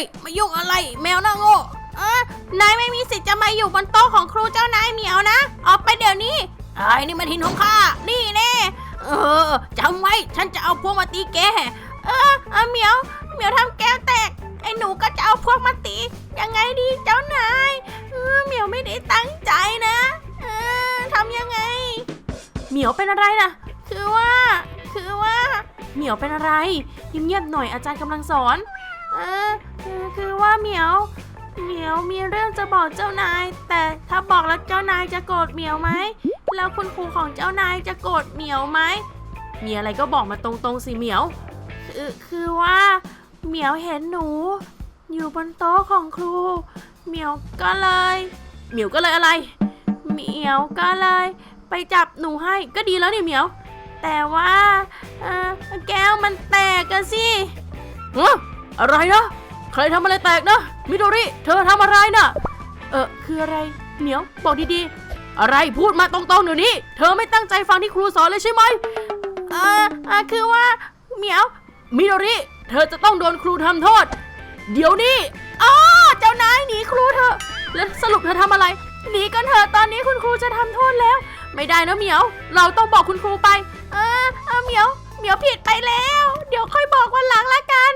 ยมายุ่งอะไร แมวหน้าโง่เออนายไม่มีสิทธิ์จะมาอยู่บนโต๊ะของครูเจ้านายเหมียวนะ ออกไปเดี๋ยวนี้ไอ้นี่มันหินของข้า นี่แน่เออจำไว้ ฉันจะเอาพวกมาตีแก เออเออเหมียว เหมียวทำแก้วแตก ไอ้หนูก็จะเอาพวกมาตี ยังไงดีเจ้านายเออเหมียวไม่ได้ตั้งใจนะ เออทำยังไง เหมียวเป็นอะไรนะคือว่า คือว่า เหมียวเป็นอะไรเงียบๆหน่อยอาจารย์กำลังสอน เออ คือคือว่าเหมียวเหมียวมีเรื่องจะบอกเจ้านาย แต่ถ้าบอกแล้วเจ้านายจะโกรธเหมียวไหมแล้วคุณครูของเจ้านายจะโกรธเหมียวไหมมีอะไรก็บอกมาตรงๆสิเหมียว คือคือว่าเหมียวเห็นหนู อยู่บนโต๊ะของครู เหมียวก็เลย เหมียวก็เลยอะไร เหมียวก็เลย ไปจับหนูให้ก็ดีแล้วนี่เหมียว แต่ว่าแก้วมันแตกกันสิฮะอะไรเนาะ ใครทำอะไรแตกนะมิโดริเธอทำอะไรนะเออคืออะไรเหมียวบอกดีๆ อะไรพูดมาตรงๆเดี๋ยวนี้ เธอไม่ตั้งใจฟังที่ครูสอนเลยใช่ไหมเออเออคือว่าเหมียวมิโดริ เธอจะต้องโดนครูทำโทษ เดี๋ยวนี้อ้าเจ้านายหนีครูเธอ แล้วสรุปเธอทำอะไรหนีกันเถอะตอนนี้คุณครูจะทำโทษแล้ว ไม่ได้นะเหมียว เราต้องบอกคุณครูไป เออเออเหมียวเหมียวผิดไปแล้ว เดี๋ยวค่อยบอกวันหลังละกัน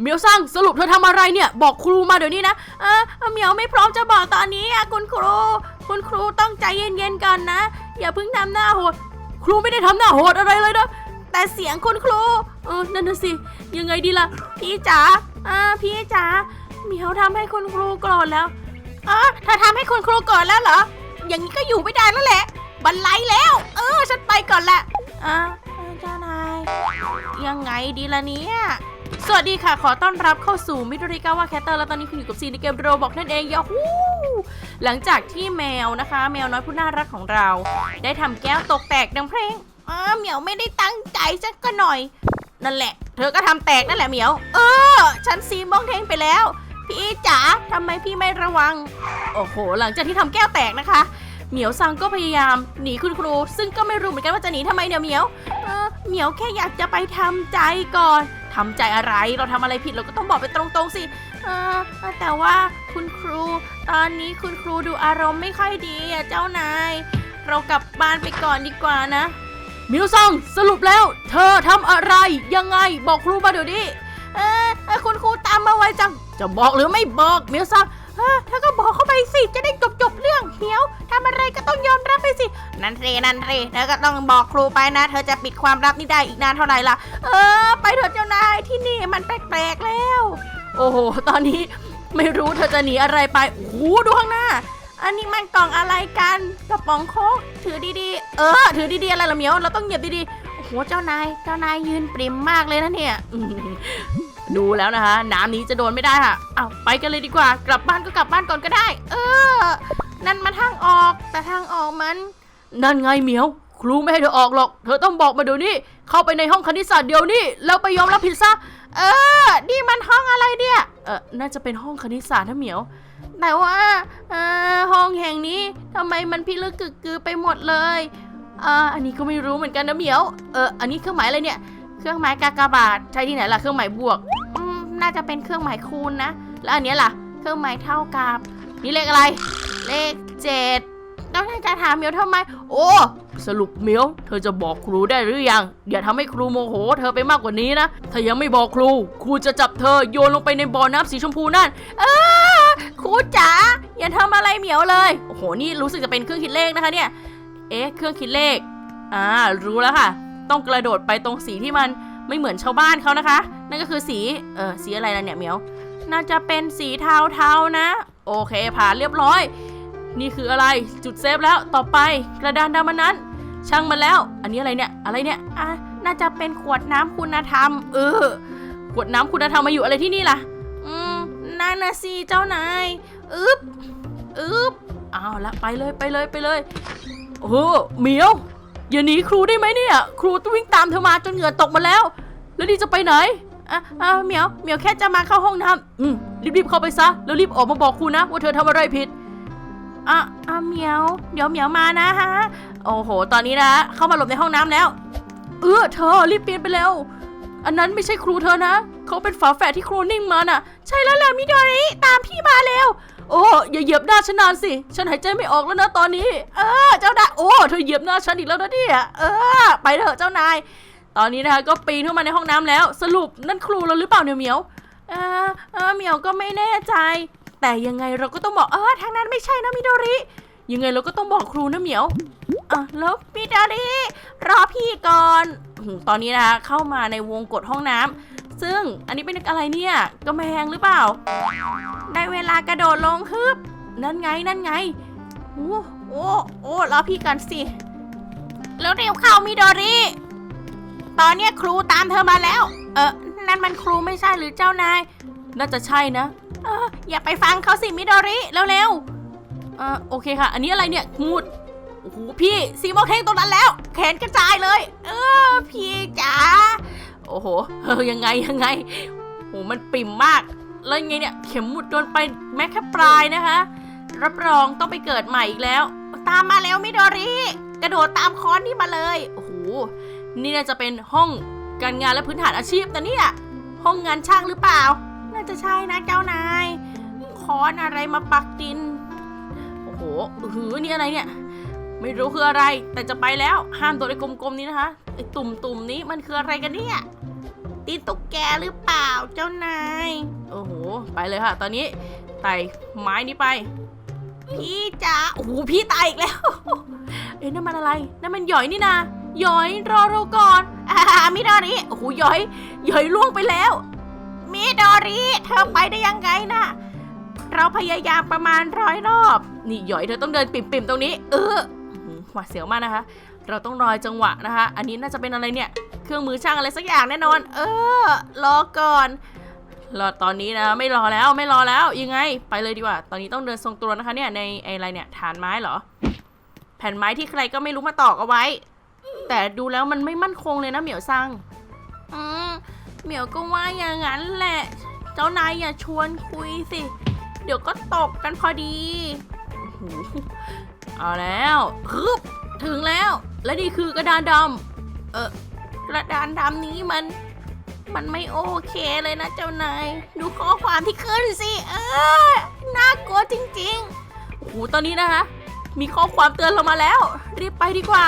เหมียวสั่งสรุปเธอทำอะไรเนี่ย บอกครูมาเดี๋ยวนี้นะเออเอเหมียวไม่พร้อมจะบอกตอนนี้อะคุณครู คุณครูต้องใจเย็นๆก่อนนะ อย่าเพิ่งทำหน้าโหด ครูไม่ได้ทำหน้าโหดอะไรเลยนะแต่เสียงคุณครูเออนั่นน่ะสิยังไงดีล่ะ พี่จ๋าอ่าพี่จ๋าเหมียวทำให้คุณครูโกรธแล้วอ๋อถ้าทำให้คุณครูโกรธแล้วเหรออย่างนี้ก็อยู่ไม่ได้แล้วแหละ บันไลแล้ว เออ ฉันไปก่อนละอ่าเจ้านายยังไงดีล่ะเนี่ย สวัสดีค่ะ ขอต้อนรับเข้าสู่มิดริกาว่าแคตเตอร์แล้วตอนนี้คุณอยู่กับซีในเกมโรบอกนั่นเองยาฮูหลังจากที่แมวนะคะ แมวน้อยผู้น่ารักของเรา ได้ทำแก้วตกแตกดังเพลงอ้าเหมียวไม่ได้ตั้งใจสักก็หน่อย นั่นแหละ เธอก็ทำแตกนั่นแหละเหมียว เออ ฉันซีมองเทงไปแล้ว พี่จ๋าทำไมพี่ไม่ระวัง โอ้โห หลังจากที่ทำแก้วแตกนะคะ เหมียวซังก็พยายามหนีคุณครู ซึ่งก็ไม่รู้เหมือนกันว่าจะหนีทำไมเนี่ยเหมียว เออเหมียวแค่อยากจะไปทำใจก่อน ทำใจอะไร เราทำอะไรผิดเราก็ต้องบอกไปตรงๆสิ เออแต่ว่าคุณครู ตอนนี้คุณครูดูอารมณ์ไม่ค่อยดีอะเจ้านาย เรากลับบ้านไปก่อนดีกว่านะ มิวซองสรุปแล้ว เธอทำอะไรยังไงบอกครูมาเดี๋ยวนี้ เออคุณครูตามมาไวจัง จะบอกหรือไม่บอกมิวซอง เออเธอก็บอกเข้าไปสิ จะได้จบจบๆเรื่องเหียวทำอะไรก็ต้องยอมรับไปสิ นันเรนันเรเธอก็ต้องบอกครูไปนะ เธอจะปิดความลับนี้ได้อีกนานเท่าไหร่ล่ะ เออ ไปเถอะเจ้านายที่นี่มันแปลกๆแล้ว โอ้โห ตอนนี้ไม่รู้เธอจะหนีอะไรไป โอ้โหดูข้างหน้า อันนี้มันกล่องอะไรกันกระป๋องโค้กถือดีๆ เออ ถือดีๆอะไรล่ะเหมียว เราต้องเหยียบดีๆ โอ้โห เจ้านาย เจ้านายยืนปริมมากเลยนะเนี่ยอืม ดูแล้วนะคะน้ำนี้จะโดนไม่ได้ค่ะเอาไปกันเลยดีกว่า กลับบ้านก็กลับบ้านก่อนก็ได้ เออ นั่นมาทางออก แต่ทางออกมัน นั่นไงเหมียว ครูไม่ให้เธอออกหรอก เธอต้องบอกมาเดี๋ยวนี้ เข้าไปในห้องคณิตศาสตร์เดี๋ยวนี้ แล้วไปยอมรับผิดซะ เออ นี่มันห้องอะไรเนี่ย เออ น่าจะเป็นห้องคณิตศาสตร์นะเหมียว แต่ว่าเออห้องแห่งนี้ทำไมมันพิลึกกึกกือไปหมดเลยอ่าอันนี้ก็ไม่รู้เหมือนกันนะเหมียว เออ อันนี้เครื่องหมายอะไรเนี่ย เครื่องหมายกากบาท ใช่ที่ไหนล่ะเครื่องหมายบวกน่าจะเป็นเครื่องหมายคูณนะ แล้วอันนี้ล่ะ เครื่องหมายเท่ากับ นี่เลขอะไร เลขเจ็ดแล้วนายจะถามเมียวทำไม โอ้ สรุปเมียว เธอจะบอกครูได้หรือยัง อย่าทำให้ครูโมโห เธอไปมากกว่านี้นะ ถ้ายังไม่บอกครู ครูจะจับเธอโยนลงไปในบ่อน้ำสีชมพูนั่น เออครูจ๋า อย่าทำอะไรเหมียวเลย โอ้โห นี่รู้สึกจะเป็นเครื่องคิดเลขนะคะเนี่ย เอ๊ะ เครื่องคิดเลข อ่า รู้แล้วค่ะ ต้องกระโดดไปตรงสีที่มันไม่เหมือนชาวบ้านเขานะคะ นั่นก็คือสี เออสีอะไรล่ะเนี่ยเมียว น่าจะเป็นสีเทาๆนะ โอเคผ่านเรียบร้อย นี่คืออะไรจุดเซฟแล้วต่อไปกระดานดำมันนั้น ช่างมันแล้ว อันนี้อะไรเนี่ยอะไรเนี่ยอะน่าจะเป็นขวดน้ำคุณธรรม เออ ขวดน้ำคุณธรรมมาอยู่อะไรที่นี่ล่ะ อืมนั่นนะสิเจ้านายอึบอึบเอาละไปเลยไปเลยไปเลยโอ้เหมียว อย่าหนีครูได้ไหมเนี่ย ครูต้องวิ่งตามเธอมาจนเหงื่อตกมาแล้ว แล้วนี่จะไปไหนอะอะเหมียวเหมียวแค่จะมาเข้าห้องน้ำอืมรีบๆเข้าไปซะแล้วรีบออกมาบอกครูนะว่าเธอทำอะไรผิดอะอะเหมียว เดี๋ยวเหมียวมานะฮะโอ้โห ตอนนี้นะ เข้ามาหลบในห้องน้ำแล้ว เออเธอรีบเปลี่ยนไปเร็วอันนั้นไม่ใช่ครูเธอนะเขาเป็นฝาแฝดที่คลนนิ่งมาน่ะ ใช่แล้วแหละมิโดริตามพี่มาเร็ว โอ้อย่าเหยียบหน้าฉันนานสิ ฉันหายใจไม่ออกแล้วนะตอนนี้ เออ เจ้านายโอ้เธอเหยียบหน้าฉันอีกแล้วนะเนี่ยเออ ไปเถอะเจ้านาย ตอนนี้นะคะก็ปีนเข้ามาในห้องน้ำแล้ว สรุปนั่นครูเราหรือเปล่าเนี่ยเหมียวเออเออเหมียวก็ไม่แน่ใจ แต่ยังไงเราก็ต้องบอกเออทางนั้นไม่ใช่นะมิโดริ ยังไงเราก็ต้องบอกครูนะเหมียวอะแล้วมิโดริรอพี่ก่อนตอนนี้นะคะเข้ามาในวงกดห้องน้ำ ซึ่งอันนี้เป็นอะไรเนี่ยกำแพงหรือเปล่า ได้เวลากระโดดลงฮึบ นั่นไงนั่นไง โอ้โอ้โอ้รอพี่กันสิ แล้วเร็วเข้ามิโดริ ตอนเนี้ยครูตามเธอมาแล้ว เออนั่นมันครูไม่ใช่หรือเจ้านาย น่าจะใช่นะ เอออย่าไปฟังเขาสิมิโดริเร็วๆเออโอเคค่ะ อันนี้อะไรเนี่ยงูดโอ้โหพี่ซีโมเทงตรงนั้นแล้ว แขนกระจายเลย เออพี่จ๋า โอ้โหเออยังไงยังไงโหมันปิ่มมาก แล้วยังไงเนี่ย เข็มหมุดโดนไปแม้แค่ปลายนะคะ รับรองต้องไปเกิดใหม่อีกแล้ว ตามมาแล้วมิโดริ กระโดดตามคอนนี่มาเลย โอ้โห นี่น่าจะเป็นห้องการงานและพื้นฐานอาชีพนะเนี่ย ห้องงานช่างหรือเปล่า น่าจะใช่นะเจ้านาย คอนอะไรมาปักดิน โอ้โหอือหือนี่อะไรเนี่ย ไม่รู้คืออะไร แต่จะไปแล้วห้ามตัวไอ้กลมๆนี้นะคะไอ้ตุ่มๆนี้มันคืออะไรกันเนี่ยตีนตุ๊กแกหรือเปล่าเจ้านายโอ้โหไปเลยค่ะ ตอนนี้ไต่ไม้นี้ไป พี่จ๋าโอ้โหพี่ตายอีกแล้ว เอ๊ะนั่นมันอะไรนั่นมันหยอยนี่นาหยอยรอเราก่อนอ่ามิดอริโอ้โหหยอยหยอยล่วงไปแล้วมิดอริเธอไปได้ยังไงนะเราพยายามประมาณร้อยรอบ นี่หยอยเธอต้องเดินปิ่มๆตรงนี้ เออ หวาดเสียวมากนะคะ เราต้องรอจังหวะนะคะ อันนี้น่าจะเป็นอะไรเนี่ย เครื่องมือช่างอะไรสักอย่างแน่นอน เออ รอก่อน รอตอนนี้นะ ไม่รอแล้วไม่รอแล้วยังไง ไปเลยดีกว่า ตอนนี้ต้องเดินทรงตัวนะคะเนี่ยในไอ้อะไรเนี่ยฐานไม้เหรอ แผ่นไม้ที่ใครก็ไม่รู้มาตอกเอาไว้ แต่ดูแล้วมันไม่มั่นคงเลยนะเหมียวซังอืมเหมียวก็ว่าอย่างนั้นแหละ เจ้านายอย่าชวนคุยสิ เดี๋ยวก็ตกกันพอดีโอ้โห เอาแล้วฮึบถึงแล้ว และนี่คือกระดานดำเออกระดานดำนี้มัน มันไม่โอเคเลยนะเจ้านาย ดูข้อความที่ขึ้นสิเออน่ากลัวจริงๆโอ้โหตอนนี้นะคะ มีข้อความเตือนเรามาแล้ว รีบไปดีกว่า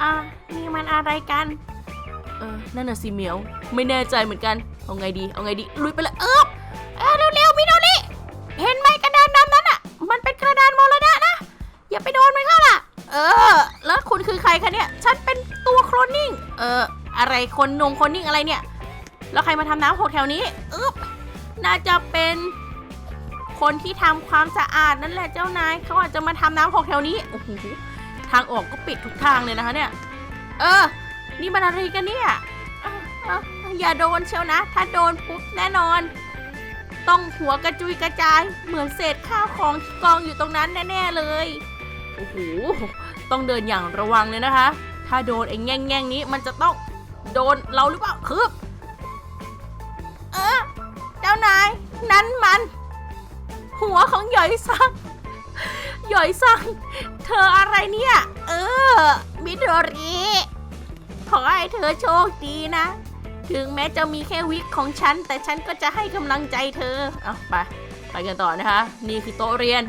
อะนี่มันอะไรกัน เออนั่นน่ะสิเหมียว ไม่แน่ใจเหมือนกัน เอาไงดี เอาไงดี ลุยไปเลยเออเออเร็วๆมิโดริเห็นไหมกระดานดำนั้นอะ มันเป็นกระดานมรณะนะ อย่าไปโดนมันเข้าล่ะ เออ แล้วคุณคือใครคะเนี่ย ฉันเป็นตัวโคลนนิ่ง เออ อะไรคนนงโคลนนิ่งอะไรเนี่ย แล้วใครมาทำน้ำหกแถวนี้อึ๊บน่าจะเป็นคนที่ทำความสะอาดนั่นแหละเจ้านายเขาอาจจะมาทำน้ำหกแถวนี้ โอ้โห ทางออกก็ปิดทุกทางเลยนะคะเนี่ย เออ นี่มันอะไรกันเนี่ยอย่าโดนเชียวนะ ถ้าโดนปุ๊บแน่นอน ต้องหัวกระจุยกระจาย เหมือนเศษข้าวของกองอยู่ตรงนั้นแน่ ๆ เลย โอ้โห ต้องเดินอย่างระวังเลยนะคะ ถ้าโดนไอ้แง่งแง่งนี้มันจะต้องโดนเราหรือเปล่าคืบเออ เจ้านาย นั้นมัน หัวของหยอยซังหยอยซัง เธออะไรเนี่ย เออ มิโดริขอให้เธอโชคดีนะ ถึงแม้จะมีแค่วิกของฉัน แต่ฉันก็จะให้กำลังใจเธอ เอาไป ไปกันต่อนะคะ นี่คือโต๊ะเรียน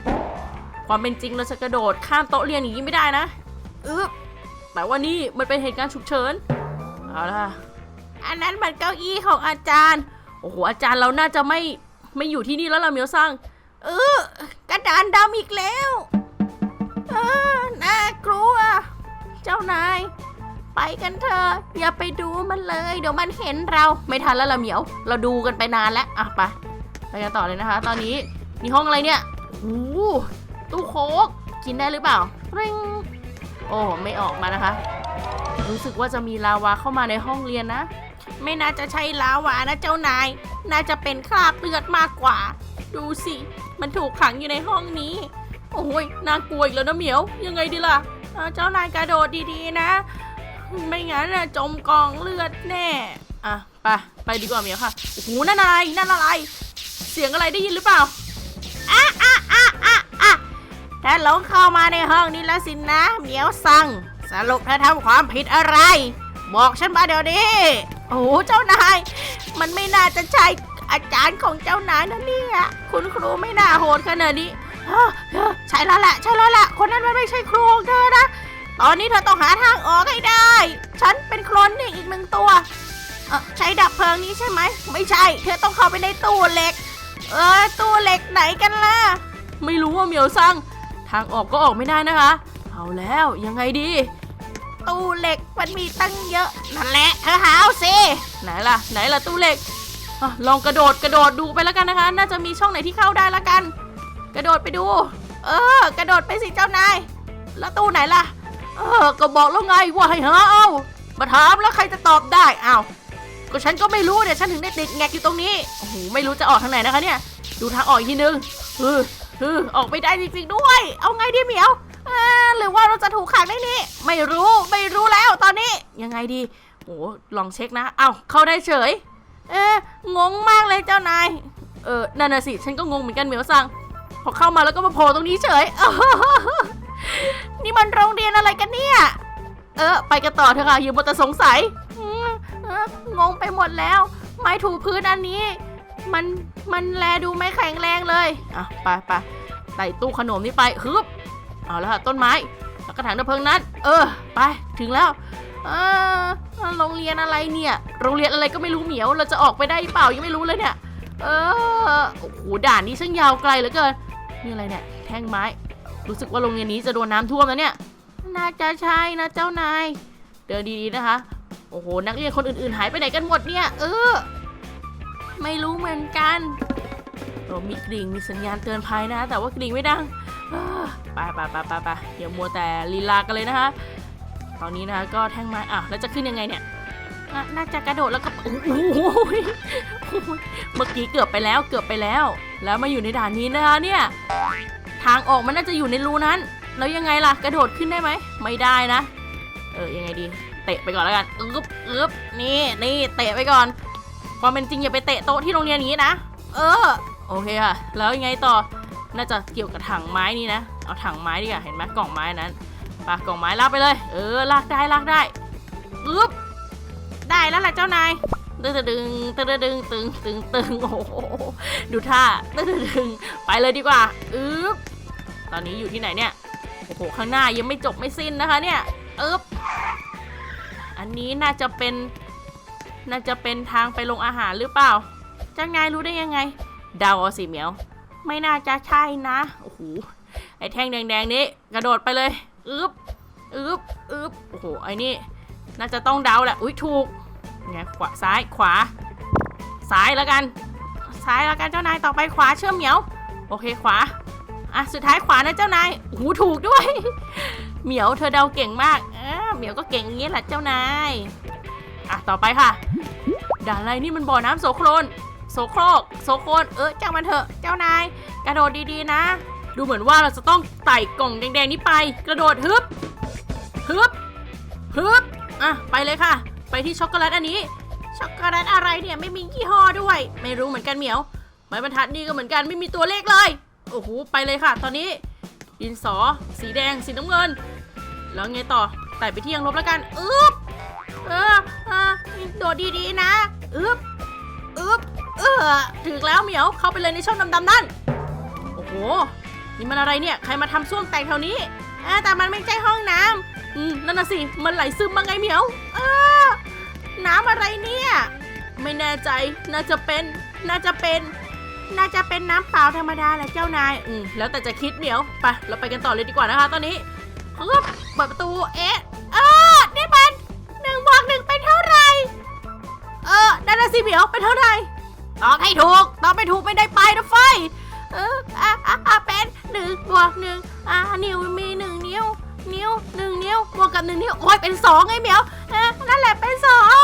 ความเป็นจริงเราจะกระโดดข้ามโต๊ะเรียนอย่างนี้ไม่ได้นะอึ๊บแต่ว่านี่มันเป็นเหตุการณ์ฉุกเฉิน เอาละอันนั้นมันเก้าอี้ของอาจารย์ โอ้โห อาจารย์เราน่าจะไม่ไม่อยู่ที่นี่แล้วล่ะเหมียวซังเออกระดานดำอีกแล้ว เออ น่ากลัว เจ้านาย ไปกันเถอะ อย่าไปดูมันเลย เดี๋ยวมันเห็นเรา ไม่ทันแล้วละเหมียว เราดูกันไปนานแล้ว อะไป ไปกันต่อเลยนะคะ ตอนนี้นี่ห้องอะไรเนี่ย โอ้โห ตู้โค้กกินได้หรือเปล่าริงโอ้ไม่ออกมานะคะ รู้สึกว่าจะมีลาวาเข้ามาในห้องเรียนนะ ไม่น่าจะใช่ลาวานะเจ้านาย น่าจะเป็นคราบเลือดมากกว่า ดูสิ มันถูกขังอยู่ในห้องนี้ โอ้ยน่ากลัวอีกแล้วนะเหมียว ยังไงดีล่ะ เจ้านายกระโดดดีๆนะ ไม่งั้นนะจมกองเลือดแน่ อะ ไป ไปดีกว่าเหมียวค่ะ โอ้โหนั่นอะไร นั่นอะไร เสียงอะไรได้ยินหรือเปล่า ถ้าหลงเข้ามาในห้องนี้แล้วสินะ เหมียวสั่งสรุปเธอทำความผิดอะไร บอกฉันมาเดี๋ยวนี้ โอ้เจ้านาย มันไม่น่าจะใช่อาจารย์ของเจ้านายนะเนี่ย คุณครูไม่น่าโหดขนาดนี้เฮ้อใช่แล้วแหละใช่แล้วแหละคนนั้นมันไม่ใช่ครูของเธอนะ ตอนนี้เธอต้องหาทางออกให้ได้ ฉันเป็นโคลนนี่อีกหนึ่งตัวเออใช้ดับเพลิงนี้ใช่ไหม ไม่ใช่ เธอต้องเข้าไปในตู้เหล็ก เออตู้เหล็กไหนกันล่ะ ไม่รู้ว่าเหมียวซัง ทางออกก็ออกไม่ได้นะคะ เอาแล้วยังไงดี ตู้เหล็กมันมีตั้งเยอะนั่นแหละเธอหาเอาสิไหนล่ะ ไหนล่ะตู้เหล็กอะลองกระโดดกระโดดดูไปแล้วกันนะคะ น่าจะมีช่องไหนที่เข้าได้ละกัน กระโดดไปดู เออ กระโดดไปสิเจ้านาย แล้วตู้ไหนล่ะ เออ ก็บอกแล้วไงว่าให้หาเอามาถามแล้วใครจะตอบได้อ้าวก็ฉันก็ไม่รู้เนี่ยฉันถึงได้ติดแงกอยู่ตรงนี้โอ้โหไม่รู้จะออกทางไหนนะคะเนี่ย ดูทางออกอีกทีนึงเออ ออออกไม่ได้จริงๆด้วย เอาไงดีเหมียวเออหรือว่าเราจะถูกขังในนี้ ไม่รู้ไม่รู้แล้วตอนนี้ ยังไงดีโอ้ลองเช็คนะ เอาเข้าได้เฉย เอองงมากเลยเจ้านาย เออนั่นน่ะสิฉันก็งงเหมือนกันเหมียวซังพอเข้ามาแล้วก็มาโผล่ตรงนี้เฉย นี่มันโรงเรียนอะไรกันเนี่ย เออ ไปกันต่อเถอะค่ะอย่ามัวแต่สงสัยงงไปหมดแล้ว ไม้ถูพื้นอันนี้ มันมันแลดูไม่แข็งแรงเลย อะไปไปใส่ตู้ขนมนี้ไปฮึบเอาแล้วค่ะต้นไม้แล้วกระถางดับเพลิงนั้น เออ ไปถึงแล้วเออโรงเรียนอะไรเนี่ย โรงเรียนอะไรก็ไม่รู้เหมียว เราจะออกไปได้เปล่ายังไม่รู้เลยเนี่ย เออโอ้โหด่านนี้ช่างยาวไกลเหลือเกินนี่อะไรเนี่ยแท่งไม้ รู้สึกว่าโรงเรียนนี้จะโดนน้ำท่วมแล้วเนี่ย น่าจะใช่นะเจ้านายเดินดีๆนะคะ โอ้โหนักเรียนคนอื่นๆหายไปไหนกันหมดเนี่ย เออ ไม่รู้เหมือนกันโอ้มีกริ่งมีสัญญาณเตือนภัยนะ แต่ว่ากริ่งไม่ดังเออไปไปไปไปไปอย่ามัวแต่ลีลากันเลยนะคะตอนนี้นะคะก็แท่งไม้อะแล้วจะขึ้นยังไงเนี่ยอะน่าจะกระโดดแล้วก็โอ้โหเมื่อกี้เกือบไปแล้วเกือบไปแล้ว แล้วมาอยู่ในด่านนี้นะคะเนี่ยทางออกมันน่าจะอยู่ในรูนั้น แล้วยังไงล่ะ กระโดดขึ้นได้ไหม ไม่ได้นะ เออยังไงดี เตะไปก่อนแล้วกันอึ๊บอึ๊บนี่นี่เตะไปก่อน ความเป็นจริงอย่าไปเตะโต๊ะที่โรงเรียนนี้นะ เออ โอเคค่ะ แล้วยังไงต่อ น่าจะเกี่ยวกับถังไม้นี่นะ เอาถังไม้ดีกว่า เห็นไหมกล่องไม้นั้นปากกล่องไม้ลากไปเลย เออ ลากได้ลากได้อึ๊บ ได้แล้วแหละเจ้านายตึงตึงตึงตึงตึงตึงตึงโอ้โหดูท่าตึงตึงไปเลยดีกว่าอึ๊บตอนนี้อยู่ที่ไหนเนี่ยโอ้โหข้างหน้ายังไม่จบไม่สิ้นนะคะเนี่ยอึ๊บอันนี้น่าจะเป็น น่าจะเป็นทางไปลงอาหารหรือเปล่าเจ้านายรู้ได้ยังไง เดาเอาสิเหมียว ไม่น่าจะใช่นะ โอ้โห ไอ้แท่งแดงๆนี้ กระโดดไปเลย อึ๊บ อึ๊บ อึ๊บ โอ้โห ไอ้นี่ น่าจะต้องเดาแหละ อุ้ยถูกไงขวาซ้าย ขวา ซ้ายแล้วกัน ซ้ายแล้วกันเจ้านายต่อไปขวาเชื่อมเหมียว โอเคขวา อะสุดท้ายขวานะเจ้านายโอ้โหถูกด้วย เหมียวเธอเดาเก่งมาก เออเหมียวก็เก่งอย่างนี้แหละเจ้านาย อะต่อไปค่ะ ด่านอะไรนี่มันบ่อน้ำโสโครนโสโครกโสโครนเออจ้างมันเถอะเจ้านาย กระโดดดีๆนะ ดูเหมือนว่าเราจะต้องไต่กล่องแดงๆนี้ไป กระโดดฮึบฮึบฮึบอะไปเลยค่ะ ไปที่ช็อกโกแลตอันนี้ ช็อกโกแลตอะไรเนี่ยไม่มียี่ห้อด้วย ไม่รู้เหมือนกันเหมียวไม้บรรทัดนี่ก็เหมือนกันไม่มีตัวเลขเลยโอ้โหไปเลยค่ะ ตอนนี้ ดินสอ สีแดงสีน้ำเงิน แล้วไงต่อไต่ไปที่ยังลบแล้วกันอึ๊บ เออเออโดดดีๆนะอึ๊บอึ๊บเออถึงแล้วเหมียวเข้าไปเลยในช่องดำๆนั่น โอ้โห นี่มันอะไรเนี่ย ใครมาทำส้วมแตกแถวนี้อ่าแต่มันไม่ใช่ห้องน้ำอืมนั่นน่ะสิ มันไหลซึมมาไงเหมียว เออ น้ำอะไรเนี่ย ไม่แน่ใจ น่าจะเป็น น่าจะเป็น น่าจะเป็นน้ำเปล่าธรรมดาแหละเจ้านาย อืมแล้วแต่จะคิดเหมียว ไป เราไปกันต่อเลยดีกว่านะคะ ตอนนี้ฮึบเปิดประตู เอ๊ะเออ สิเหมียวเป็นเท่าไหร่ตอบให้ถูกตอบไม่ถูกไม่ได้ไปนะไฟเอออะอะอะเป็นหนึ่งบวกหนึ่งอะนิ้วมีหนึ่งนิ้ว นิ้วหนึ่งนิ้วบวกกับหนึ่งนิ้วโอ้ยเป็นสองไงเหมียวนั่นแหละเป็นสอง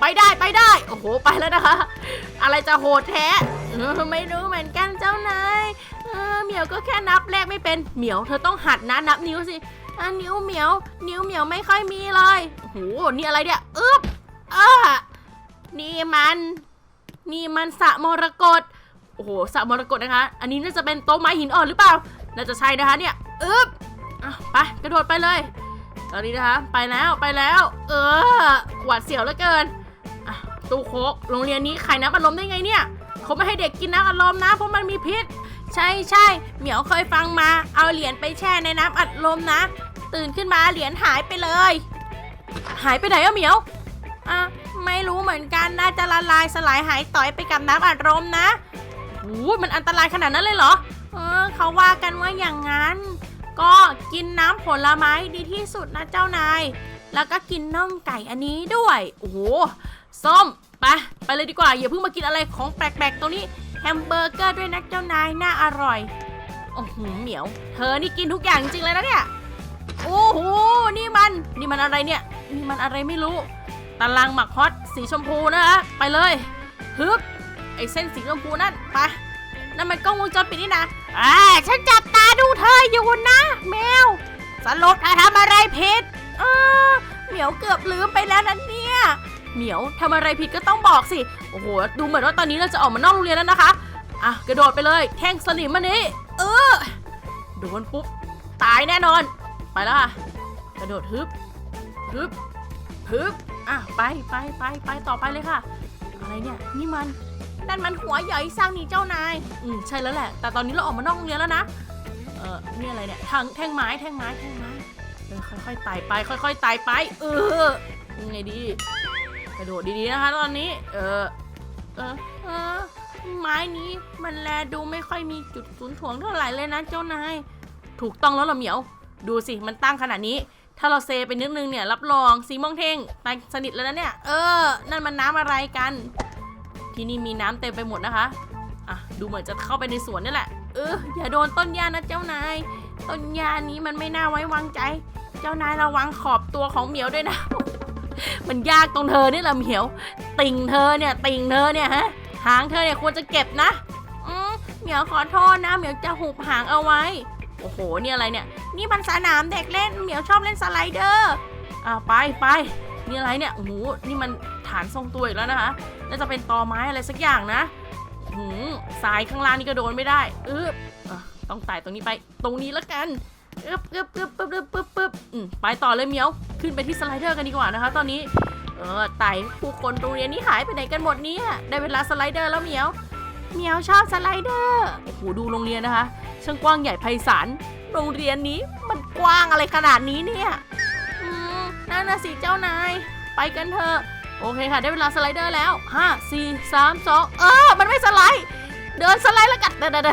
ไปได้ไปได้ โอ้โหไปแล้วนะคะ อะไรจะโหดแท้ไม่รู้เหมือนกันเจ้านายเออเหมียวก็แค่นับเลขไม่เป็นเหมียวเธอต้องหัดนะนับนิ้วสิอะนิ้วเหมียว นิ้วเหมียวไม่ค่อยมีเลยโอ้โหนี่อะไรเนี่ยอึ๊บอ่า นี่มัน นี่มันสระมรกตโอ้โหสระมรกตนะคะ อันนี้น่าจะเป็นโต๊ะไม้หินอ่อนหรือเปล่า น่าจะใช่นะคะเนี่ยอึ๊บอะไปกระโดดไปเลย ตอนนี้นะคะ ไปแล้วไปแล้ว เออหวาดเสียวเหลือเกินอะตู้โคกโรงเรียนนี้ขายน้ำอัดลมได้ไงเนี่ยเขาไม่ให้เด็กกินน้ำอัดลมนะเพราะมันมีพิษ ใช่ใช่เหมียวเคยฟังมาเอาเหรียญไปแช่ในน้ำอัดลมนะ ตื่นขึ้นมาเหรียญหายไปเลย หายไปไหนอะเหมียวอะ ไม่รู้เหมือนกันน่าจะละลายสลายหายต่อยไปกับน้ำอัดลมนะโอ้มันอันตรายขนาดนั้นเลยเหรอ เออเขาว่ากันว่าอย่างนั้น ก็กินน้ำผลไม้ดีที่สุดนะเจ้านาย แล้วก็กินน่องไก่อันนี้ด้วย โอ้โห ส้ม ไป ไปเลยดีกว่า อย่าเพิ่งมากินอะไรของแปลกๆตรงนี้ แฮมเบอร์เกอร์ด้วยนะเจ้านาย น่าอร่อย โอ้โห เหมียว เธอนี่กินทุกอย่างจริงเลยนะเนี่ย โอ้โห นี่มัน นี่มันอะไรเนี่ย นี่มันอะไรไม่รู้ ตารางหมักฮอตสีชมพูนะคะไปเลยฮึบไอเส้นสีชมพูนั่นไปนั่นมันกล้องวงจรปิดนี่นะอ่าฉันจับตาดูเธออยู่นะ แมวสรุปเธอทำอะไรผิดเออเหมียวเกือบลืมไปแล้วนะเนี่ยเหมียวทำอะไรผิดก็ต้องบอกสิโอ้โหดูเหมือนว่าตอนนี้เราจะออกมานอกโรงเรียนแล้วนะคะอะกระโดดไปเลยแท่งสนิมมันนี้เออโดนปุ๊บตายแน่นอน ไปและกระโดดฮึบฮึบ ฮึบอะไปไปไปไปต่อไปเลยค่ะ อะไรเนี่ยนี่มันนั่นมันหัวใหญ่สร้างนี่เจ้านาย อืมใช่แล้วแหละ แต่ตอนนี้เราออกมานอกโรงเรียนแล้วนะ เออนี่อะไรเนี่ยทางแท่งไม้แท่งไม้แท่งไม้เออค่อยๆไต่ไป ค่อยๆไต่ไป เออยังไงดีกระโดดดีๆนะคะตอนนี้ เออเออเออไม้นี้มันแลดูไม่ค่อยมีจุดศูนย์ถ่วงเท่าไหร่เลยนะเจ้านาย ถูกต้องแล้วเรอเหมียว ดูสิมันตั้งขนาดนี้ ถ้าเราเซไปนิดนึงเนี่ยรับรองสีม่วงเท่งตายสนิทแล้วนะเนี่ย เออ นั่นมันน้ำอะไรกัน ที่นี่มีน้ำเต็มไปหมดนะคะ อะ ดูเหมือนจะเข้าไปในสวนนี่แหละ เออ อย่าโดนต้นหญ้านะเจ้านาย ต้นหญ้านี้มันไม่น่าไว้วางใจ เจ้านายระวังขอบตัวของเหมียวด้วยนะ มันยากตรงเธอนี่แหละเหมียว ติ่งเธอเนี่ย ติ่งเธอเนี่ยฮะ หางเธอเนี่ยควรจะเก็บนะ อืมเหมียวขอโทษนะ เหมียวจะหุบหางเอาไว้ โอ้โหนี่อะไรเนี่ย นี่มันสนามเด็กเล่นเหมียวชอบเล่นสไลเดอร์อ้าไปไปนี่อะไรเนี่ยโอ้โหนี่มันฐานทรงตัวอีกแล้วนะคะน่าจะเป็นตอไม้อะไรสักอย่างนะหืมสายข้างล่างนี่ก็โดนไม่ได้อึบอะต้องไต่ตรงนี้ไป ตรงนี้แล้วกันอึบอึบอึบปึ๊บปึ๊บปึ๊บปึ๊บอืมไปต่อเลยเหมียว ขึ้นไปที่สไลเดอร์กันดีกว่านะคะ ตอนนี้ เออไต่ผู้คนโรงเรียนนี้หายไปไหนกันหมดเนี่ยได้เวลาสไลเดอร์แล้วเหมียว เหมียวชอบสไลเดอร์โอ้โหดูโรงเรียนนะคะ ช่างกว้างใหญ่ไพศาลโรงเรียนนี้มันกว้างอะไรขนาดนี้เนี่ยอืมนั่นนะสิเจ้านาย ไปกันเถอะโอเคค่ะ ได้เวลาสไลเดอร์แล้วห้าสี่สามสองเออ มันไม่สไลด์ เดินสไลด์แล้วกันเดินเดิน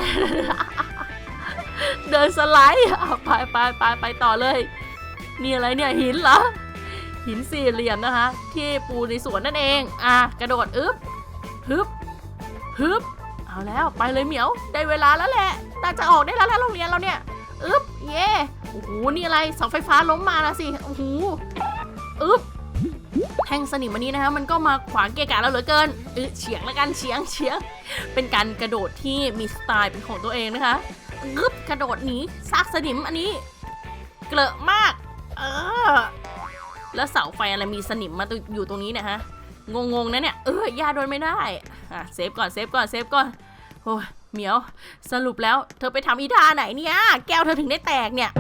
เดินสไลด์ไปไปไปไปต่อเลย นี่อะไรเนี่ยหินเหรอ หินสี่เหลี่ยมนะคะ ที่ปูในสวนนั่นเอง อะ กระโดด อึ๊บฮึบฮึบ เอาแล้วไปเลยเหมียวได้เวลาแล้วแหละน่าจะออกได้แล้วแล้วโรงเรียนเราเนี่ยอึ๊บเย่โอ้โหนี่อะไรเสาไฟฟ้าล้มมาล้วสิโอ้โหอึ๊บแท่งสนิมอันนี้นะคะมันก็มาขวางเกะกะเราเหลือเกินเออเฉียงแล้วกันเฉียงเฉียง เป็นการกระโดดที่มีสไตล์เป็นของตัวเองนะคะงึบกระโดดหนีซากสนิมอันนี้ เกลอะมาก เออ แล้วเสาไฟอะไรมีสนิมมาอยู่ตรงนี้นะฮะ งงๆนะเนี่ย เออย่าโดนไม่ได้ อะเซฟก่อนเซฟก่อนเซฟก่อน โอ้ยเหมียว สรุปแล้วเธอไปทำอีท่าไหนเนี่ย แก้วเธอถึงได้แตกเนี่ย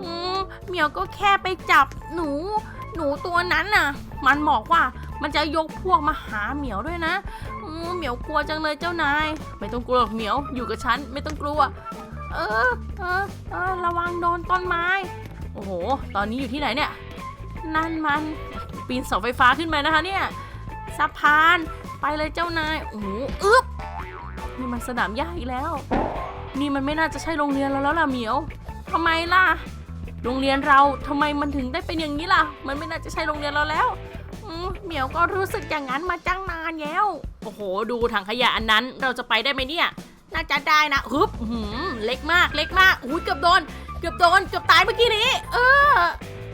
อืมเหมียวก็แค่ไปจับหนู หนูตัวนั้นน่ะ มันบอกว่ามันจะยกพวกมาหาเหมียวด้วยนะอืมเหมียวกลัวจังเลยเจ้านาย ไม่ต้องกลัวหรอกเหมียวอยู่กับฉันไม่ต้องกลัว เออเออเออระวังโดนต้นไม้ โอ้โห ตอนนี้อยู่ที่ไหนเนี่ย นั่นมัน ปีนเสาไฟฟ้าขึ้นไปนะคะเนี่ย สะพาน ไปเลยเจ้านายโอ้โหอึ๊บนี่มันสนามหญ้าอีกแล้ว นี่มันไม่น่าจะใช่โรงเรียนเราแล้วล่ะเหมียวทำไมล่ะ โรงเรียนเราทำไมมันถึงได้เป็นอย่างนี้ล่ะ มันไม่น่าจะใช่โรงเรียนเราแล้วเหมียวก็รู้สึกอย่างนั้นมาจังนานแล้ว โอ้โห ดูถังขยะอันนั้นเราจะไปได้ไหมเนี่ย น่าจะได้นะฮึบหืมเล็กมาก เล็กมากอุ้ยเกือบโดน เกือบโดน เกือบตายเมื่อกี้นี้ เออ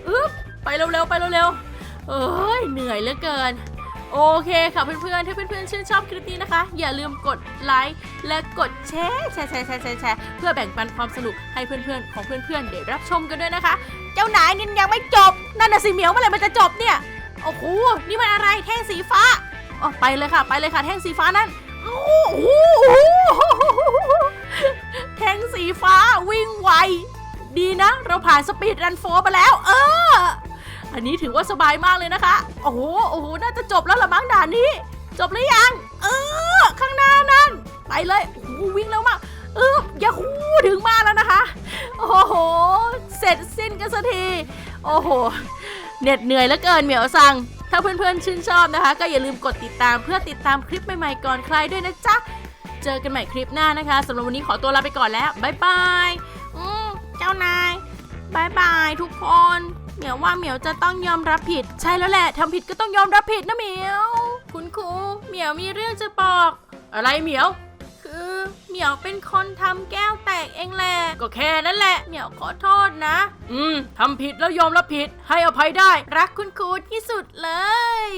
อึบไปเร็วๆ ไปเร็วๆ เอ้ย เหนื่อยเหลือเกิน โอเคค่ะเพื่อนๆ ถ้าเพื่อนๆ ชื่นชอบคลิปนี้นะคะ อย่าลืมกดไลค์และกดแชร์แชร์แชร์แชร์แชร์แชร์เพื่อแบ่งปันความสนุกให้เพื่อนๆ ของเพื่อนๆได้รับชมกันด้วยนะคะ เจ้านายนี่ยังไม่จบ นั่นน่ะสิเหมียวเมื่อไหร่มันจะจบเนี่ย โอ้โห นี่มันอะไรแท่งสีฟ้าอ๋อไปเลยค่ะ ไปเลยค่ะ แท่งสีฟ้านั่นโอ้โหแท่งสีฟ้าวิ่งไว ดีนะ เราผ่านสปีดรันโฟมาแล้ว เออ อันนี้ถือว่าสบายมากเลยนะคะ โอ้โห โอ้โห น่าจะจบแล้วละมั้งด่านนี้ จบหรือยัง เออ ข้างหน้านั่น ไปเลย โอ้โห วิ่งแล้วมากเอออย่าคูถึงมานแล้วนะคะ โอ้โห เสร็จสิ้นกันสักที โอ้โห เหน็ดเหนื่อยเหลือเกินเหมียวซังถ้าเพื่อนๆชื่นชอบนะคะ ก็อย่าลืมกดติดตามเพื่อติดตามคลิปใหม่ๆก่อนใครด้วยนะจ๊ะ เจอกันใหม่คลิปหน้านะคะสำหรับวันนี้ขอตัวลาไปก่อนแล้ว บ๊ายบาย อืมเจ้านาย บายบายทุกคน เหมียวว่าเหมียวจะต้องยอมรับผิด ใช่แล้วแหละทำผิดก็ต้องยอมรับผิดนะเหมียว คุณครูเหมียวมีเรื่องจะบอก อะไรเหมียว คือเหมียวเป็นคนทำแก้วแตกเองแหละก็แค่นั้นแหละเหมียวขอโทษนะ อืมทำผิดแล้วยอมรับผิด ให้อภัยได้ รักคุณครูที่สุดเลย